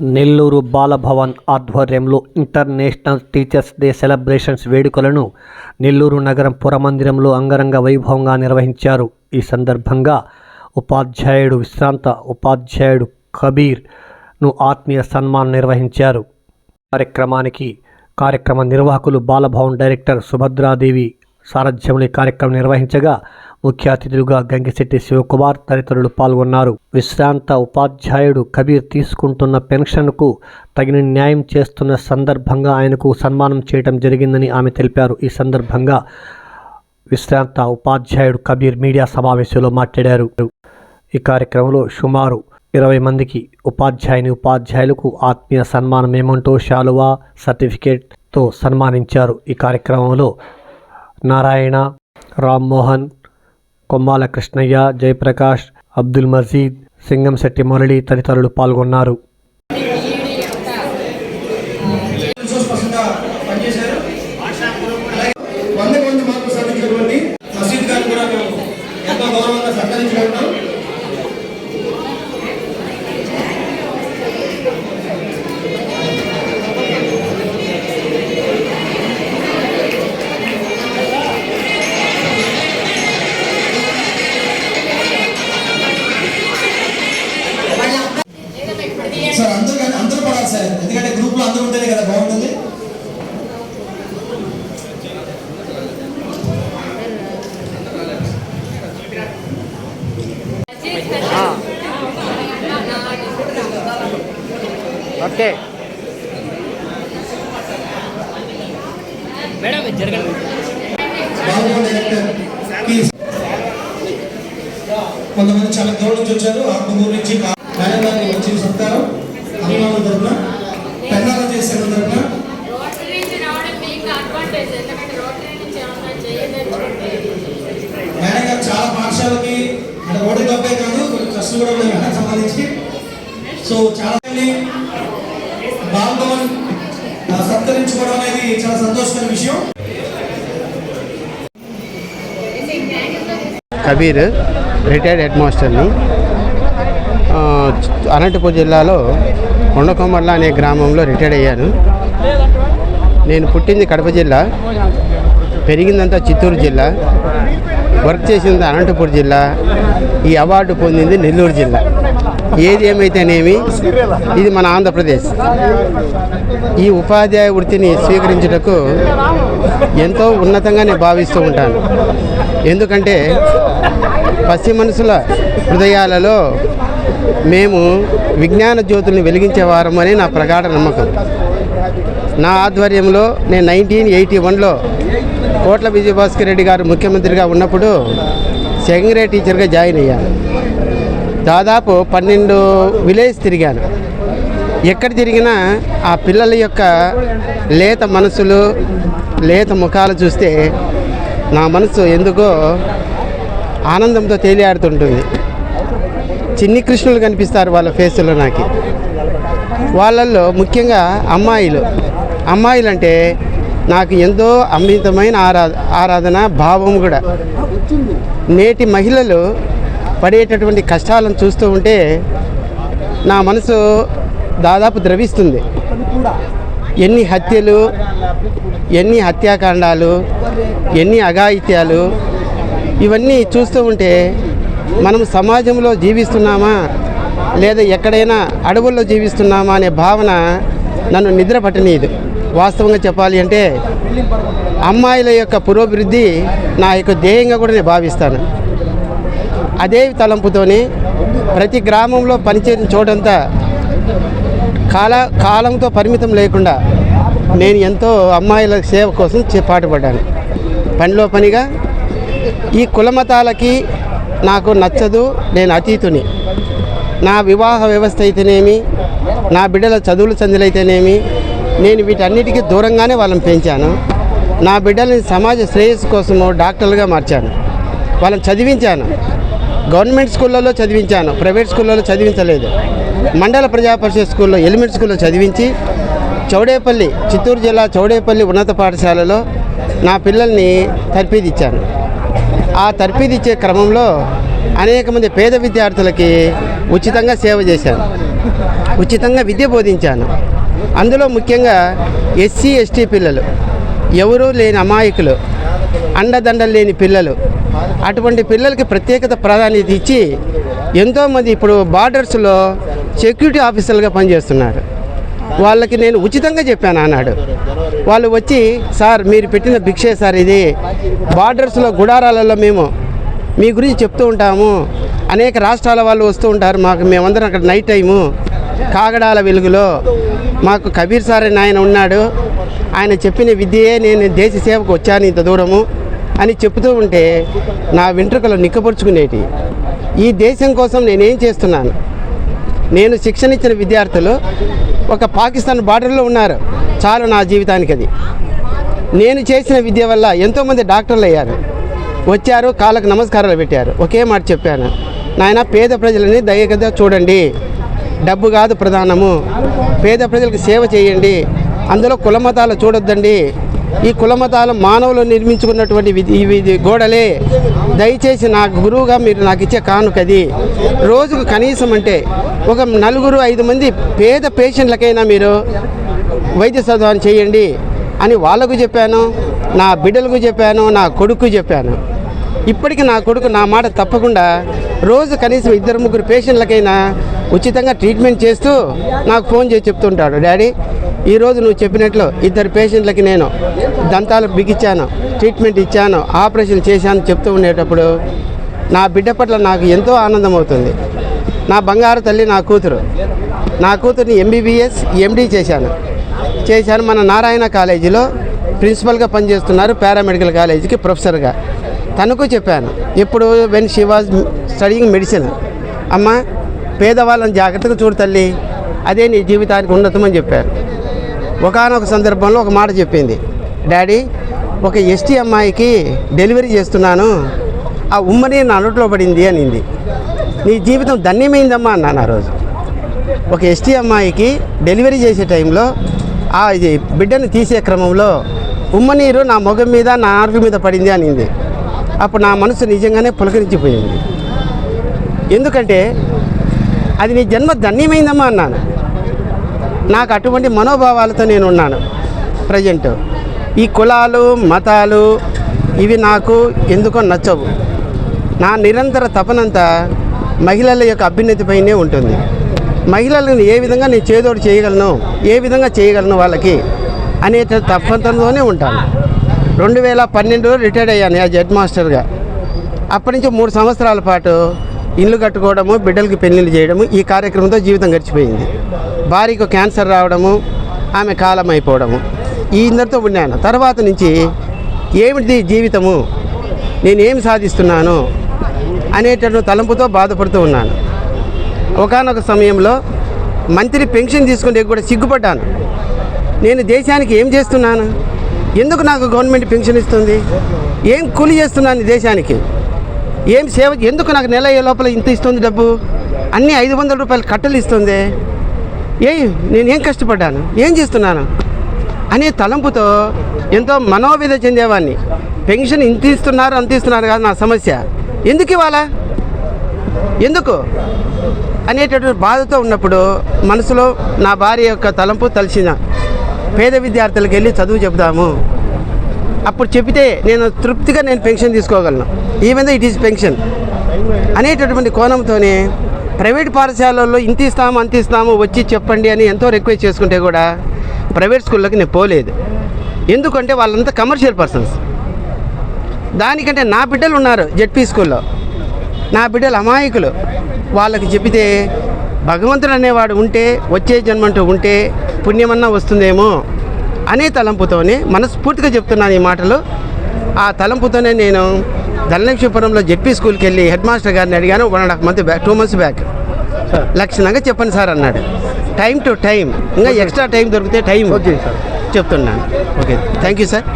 నెల్లూరు బాలభవన్ ఆధ్వర్యంలో international teachers day celebrations వేడుకలను నెల్లూరు నగరం పురమందిరంలో అంగరంగ వైభవంగా నిర్వహించారు. ఈ సందర్భంగా ఉపాధ్యాయుడు విశ్రాంత ఉపాధ్యాయుడు కబీర్ను ఆత్మీయ సన్మానం నిర్వహించారు. కార్యక్రమానికి కార్యక్రమ నిర్వాహకులు బాలభవన్ డైరెక్టర్ సుభద్రాదేవి సారథ్యంలో ఈ కార్యక్రమం నిర్వహించగా ముఖ్య అతిథులుగా గంగిశెట్టి శివకుమార్ తదితరులు పాల్గొన్నారు. విశ్రాంత ఉపాధ్యాయుడు కబీర్ తీసుకుంటున్న పెన్షన్కు తగిన న్యాయం చేస్తున్న సందర్భంగా ఆయనకు సన్మానం చేయడం జరిగిందని ఆమె తెలిపారు. ఈ సందర్భంగా విశ్రాంత ఉపాధ్యాయుడు కబీర్ మీడియా సమావేశంలో మాట్లాడారు. ఈ కార్యక్రమంలో సుమారు ఇరవై మందికి ఉపాధ్యాయుని ఉపాధ్యాయులకు ఆత్మీయ సన్మానం ఏమంటో శాలువా సర్టిఫికేట్తో సన్మానించారు. ఈ కార్యక్రమంలో నారాయణ రామ్మోహన్ కొమ్మాల కృష్ణయ్య జయప్రకాష్ అబ్దుల్ మజీద్ సింగంశెట్టి మురళి తదితరులు పాల్గొన్నారు. కదా బాగుంటుంది? ఓకే. మేడం జరగండి కొంతమంది చాలా దూరం నుంచి వచ్చారు. ఆత్మకూరు నుంచి మేడం గారికి వచ్చి సత్కారం అభిమానుల తరఫున పెన్నాల చేసే తరఫున రోటరీ నుంచి రావడం మీకు అడ్వాంటేజ్ ఎందుకంటే రోటరీ నుంచి ఏమన్నా చేయదలుచుకుంటే మేడం గారు చాలా పాఠశాలకి అంటే రోడ్డు డబ్బే కాదు కూడా ఉన్నాయి మేడం సంబంధించి సో చాలా బాల్భవన్ సత్కరించుకోవడం అనేది చాలా సంతోషకర విషయం. కబీర్ రిటైర్డ్ హెడ్ మాస్టర్ని అనంతపూర్ జిల్లాలో కొండకొమర్ల అనే గ్రామంలో రిటైర్డ్ అయ్యాను. నేను పుట్టింది కడప జిల్లా పెరిగిందంతా చిత్తూరు జిల్లా వర్క్ చేసింది అనంతపూర్ జిల్లా ఈ అవార్డు పొందింది నెల్లూరు జిల్లా. ఏది ఏమైతేనేమి ఇది మన ఆంధ్రప్రదేశ్. ఈ ఉపాధ్యాయ వృత్తిని స్వీకరించుటకు ఎంతో ఉన్నతంగా నేను భావిస్తూ ఉంటాను. ఎందుకంటే పసి మనుషుల హృదయాలలో మేము విజ్ఞాన జ్యోతుల్ని వెలిగించే వారమని నా ప్రగాఢ నమ్మకం. నా ఆధ్వర్యంలో నేను నైన్టీన్ ఎయిటీ వన్లో కోట్ల విజయభాస్కర్ రెడ్డి గారు ముఖ్యమంత్రిగా ఉన్నప్పుడు సెకండ్ గ్రేడ్ టీచర్గా జాయిన్ అయ్యాను. దాదాపు పన్నెండు విలేజ్ తిరిగాను. ఎక్కడ తిరిగినా ఆ పిల్లల యొక్క లేత మనసులు లేత ముఖాలు చూస్తే నా మనసు ఎందుకో ఆనందంతో తేలియాడుతుంటుంది. చిన్ని కృష్ణులు కనిపిస్తారు వాళ్ళ ఫేసులో నాకు. వాళ్ళల్లో ముఖ్యంగా అమ్మాయిలు. అమ్మాయిలు అంటే నాకు ఎంతో అమితమైన ఆరాధ ఆరాధన భావం కూడా. నేటి మహిళలు పడేటటువంటి కష్టాలను చూస్తూ ఉంటే నా మనసు దాదాపు ద్రవిస్తుంది. ఎన్ని హత్యలు ఎన్ని హత్యాకాండాలు ఎన్ని అఘాయిత్యాలు ఇవన్నీ చూస్తూ ఉంటే మనం సమాజంలో జీవిస్తున్నామా? లేదా ఎక్కడైనా అడవుల్లో జీవిస్తున్నామా? అనే భావన నన్ను నిద్ర పట్టనీయదు వాస్తవంగా చెప్పాలి అంటే అమ్మాయిల యొక్క పురోభివృద్ధి నా యొక్క ధ్యేయంగా కూడా నేను భావిస్తాను. అదే తలంపుతోనే ప్రతి గ్రామంలో పనిచేసిన చోటంతా కాల కాలంతో పరిమితం లేకుండా నేను ఎంతో అమ్మాయిల సేవ కోసం చే- పాటుపడ్డాను. పనిలో పనిగా ఈ కులమతాలకి నాకు నచ్చదు నేను అతీతుని. నా వివాహ వ్యవస్థ అయితేనేమి నా బిడ్డల చదువుల చందులైతేనేమి నేను వీటన్నిటికీ దూరంగానే వాళ్ళని పెంచాను. నా బిడ్డల్ని సమాజ శ్రేయస్సు కోసము డాక్టర్లుగా మార్చాను. వాళ్ళని చదివించాను. గవర్నమెంట్ స్కూళ్ళలో చదివించాను. ప్రైవేట్ స్కూళ్ళలో చదివించలేదు. మండల ప్రజా పరిషత్ స్కూల్లో ఎలిమెంట్ స్కూల్లో చదివించి చౌడేపల్లి చిత్తూరు జిల్లా చౌడేపల్లి ఉన్నత పాఠశాలలో నా పిల్లల్ని తర్పీదిచ్చాను ఆ తర్పీదిచ్చే క్రమంలో అనేక మంది పేద విద్యార్థులకి ఉచితంగా సేవ చేశాను. ఉచితంగా విద్య బోధించాను. అందులో ముఖ్యంగా ఎస్సీ ఎస్టీ పిల్లలు. ఎవరూ లేని అమాయకులు అండదండలు లేని పిల్లలు. అటువంటి పిల్లలకి ప్రత్యేకత ప్రాధాన్యత ఇచ్చి ఎంతోమంది ఇప్పుడు బార్డర్స్లో సెక్యూరిటీ ఆఫీసర్లుగా పనిచేస్తున్నారు. వాళ్ళకి నేను ఉచితంగా చెప్పాను అన్నాడు వాళ్ళు వచ్చి సార్ మీరు పెట్టిన భిక్షే సార్ ఇది బార్డర్స్లో గుడారాలలో మేము మీ గురించి చెప్తూ ఉంటాము. అనేక రాష్ట్రాల వాళ్ళు వస్తూ ఉంటారు మాకు మేమందరం అక్కడ నైట్ టైము కాగడాల వెలుగులో. మాకు కబీర్ సార్ అని ఆయన ఉన్నాడు. ఆయన చెప్పిన విద్యే నేను దేశ సేవకు వచ్చాను ఇంత దూరము అని చెప్తూ ఉంటే నా వెంట్రుకలు నిక్కపరుచుకునేటి ఈ దేశం కోసం నేనేం చేస్తున్నాను? నేను శిక్షణ ఇచ్చిన విద్యార్థులు ఒక పాకిస్తాన్ బార్డర్లో ఉన్నారు. చాలు నా జీవితానికి అది. నేను చేసిన విద్య వల్ల ఎంతోమంది డాక్టర్లు అయ్యారు. వచ్చారు కాళ్ళకు నమస్కారాలు పెట్టారు. ఒకే మాట చెప్పాను. నాయన పేద ప్రజలని దయగా చూడండి. డబ్బు కాదు ప్రధానము. పేద ప్రజలకు సేవ చేయండి. అందులో కులమతాలు చూడొద్దండి. ఈ కులమతాలు మానవులు నిర్మించుకున్నటువంటి ఇవి ఇది గోడలే. దయచేసి నాకు గురువుగా మీరు నాకు ఇచ్చే కానుకది. రోజుకు కనీసం అంటే ఒక నలుగురు ఐదు మంది పేద పేషెంట్లకైనా మీరు వైద్య సదుపాయం చేయండి అని వాళ్ళకు చెప్పాను నా బిడ్డలకు చెప్పాను నా కొడుకు చెప్పాను. ఇప్పటికీ నా కొడుకు నా మాట తప్పకుండా రోజు కనీసం ఇద్దరు ముగ్గురు పేషెంట్లకైనా ఉచితంగా ట్రీట్మెంట్ చేస్తూ నాకు ఫోన్ చేసి చెప్తుంటాడు డాడీ ఈరోజు నువ్వు చెప్పినట్లు ఇద్దరు పేషెంట్లకి నేను దంతాలు బిగించాను ట్రీట్మెంట్ ఇచ్చాను ఆపరేషన్ చేశాను చెప్తూ ఉండేటప్పుడు నా బిడ్డ పట్ల నాకు ఎంతో ఆనందం అవుతుంది. నా బంగారు తల్లి నా కూతురు. నా కూతుర్ని ఎంబీబీఎస్ ఎండీ చేశాను. చేశాను మన నారాయణ కాలేజీలో ప్రిన్సిపల్గా పనిచేస్తున్నారు పారామెడికల్ కాలేజీకి ప్రొఫెసర్గా. తనకు చెప్పాను ఇప్పుడు when she was studying medicine. అమ్మ పేదవాళ్ళని జాగ్రత్తగా చూడు తల్లి. అదే నీ జీవితానికి ఉన్నతమని చెప్పారు. ఒకానొక సందర్భంలో ఒక మాట చెప్పింది. డాడీ ఒక ఎస్టీ అమ్మాయికి డెలివరీ చేస్తున్నాను. ఆ ఉమ్మని నా నోట్లో పడింది అనింది. నీ జీవితం ధన్యమైందమ్మా అన్నాను ఆ రోజు. ఒక ఎస్టీ అమ్మాయికి డెలివరీ చేసే టైంలో ఆ ఇది బిడ్డను తీసే క్రమంలో ఉమ్మనీరు నా మొగం మీద నా ఆర్వి మీద పడింది అనింది. అప్పుడు నా మనసు నిజంగానే పులకరించిపోయింది. ఎందుకంటే అది నీ జన్మ ధన్యమైందమ్మా అన్నాను. నాకు అటువంటి మనోభావాలతో నేను ఉన్నాను ప్రజెంట్ ఈ కులాలు మతాలు ఇవి నాకు ఎందుకో నచ్చవు. నా నిరంతర తపనంతా మహిళల యొక్క అభ్యున్నతిపైనే ఉంటుంది. మహిళలను ఏ విధంగా నేను చేదోడు చేయగలను ఏ విధంగా చేయగలను వాళ్ళకి అనే తప్పంతోనే ఉంటాను. రెండు వేల పన్నెండులో రిటైర్డ్ అయ్యాను యాజ్ హెడ్ మాస్టర్గా. అప్పటి నుంచి మూడు సంవత్సరాల పాటు ఇల్లు కట్టుకోవడము బిడ్డలకి పెళ్ళిళ్ళు చేయడము ఈ కార్యక్రమంతో జీవితం గడిచిపోయింది. భార్యకు క్యాన్సర్ రావడము ఆమె కాలం అయిపోవడము ఈ ఇందరితో ఉన్నాను తర్వాత నుంచి ఏమిటి జీవితము? నేనేం సాధిస్తున్నాను అనేటటువంటి తలంపుతో బాధపడుతూ ఉన్నాను. ఒకానొక సమయంలో మంత్రి పెన్షన్ తీసుకుంటే కూడా సిగ్గుపడ్డాను. నేను దేశానికి ఏం చేస్తున్నాను? ఎందుకు నాకు గవర్నమెంట్ పెన్షన్ ఇస్తుంది? ఏం కూలి చేస్తున్నాను ఈ దేశానికి? ఏం సేవ ఎందుకు నాకు నెల అయ్యే లోపల ఇంత ఇస్తుంది డబ్బు? అన్నీ ఐదు వందల రూపాయలు కట్టలు ఇస్తుంది. ఏ నేనేం కష్టపడ్డాను? ఏం చేస్తున్నాను? అనే తలంపుతో ఎంతో మనోవేద చెందేవాడిని పెన్షన్ ఇంత ఇస్తున్నారు అంత ఇస్తున్నారు కాదు నా సమస్య. ఎందుకు ఇవ్వాలా? ఎందుకు? అనేటటువంటి బాధతో ఉన్నప్పుడు మనసులో నా భార్య యొక్క తలంపు తలిసిన పేద విద్యార్థులకు వెళ్ళి చదువు చెబుదాము. అప్పుడు చెబితే నేను తృప్తిగా నేను పెన్షన్ తీసుకోగలను. ఈవెన్ ఇట్ ఈస్ పెన్షన్ అనేటటువంటి కోణంతోనే ప్రైవేట్ పాఠశాలల్లో ఇంత ఇస్తాము అంత ఇస్తాము వచ్చి చెప్పండి అని ఎంతో రిక్వెస్ట్ చేసుకుంటే కూడా ప్రైవేట్ స్కూళ్ళకి నేను పోలేదు. ఎందుకంటే వాళ్ళంతా కమర్షియల్ పర్సన్స్ దానికంటే నా బిడ్డలు ఉన్నారు జెడ్పీ స్కూల్లో నా బిడ్డలు అమాయకులు. వాళ్ళకి చెబితే భగవంతుడు అనేవాడు ఉంటే వచ్చే జన్మంటూ ఉంటే పుణ్యమన్నా వస్తుందేమో అనే తలంపుతోనే మనస్ఫూర్తిగా చెప్తున్నాను ఈ మాటలు. ఆ తలంపుతోనే నేను ధనలక్ష్మీపురంలో జెడ్పీ స్కూల్కి వెళ్ళి హెడ్ మాస్టర్ గారిని అడిగాను one and half month back two months back లక్షణంగా చెప్పండి సార్ అన్నాడు. టైం టు టైం ఇంకా ఎక్స్ట్రా టైం దొరికితే టైం చెప్తున్నాను. Okay thank you sir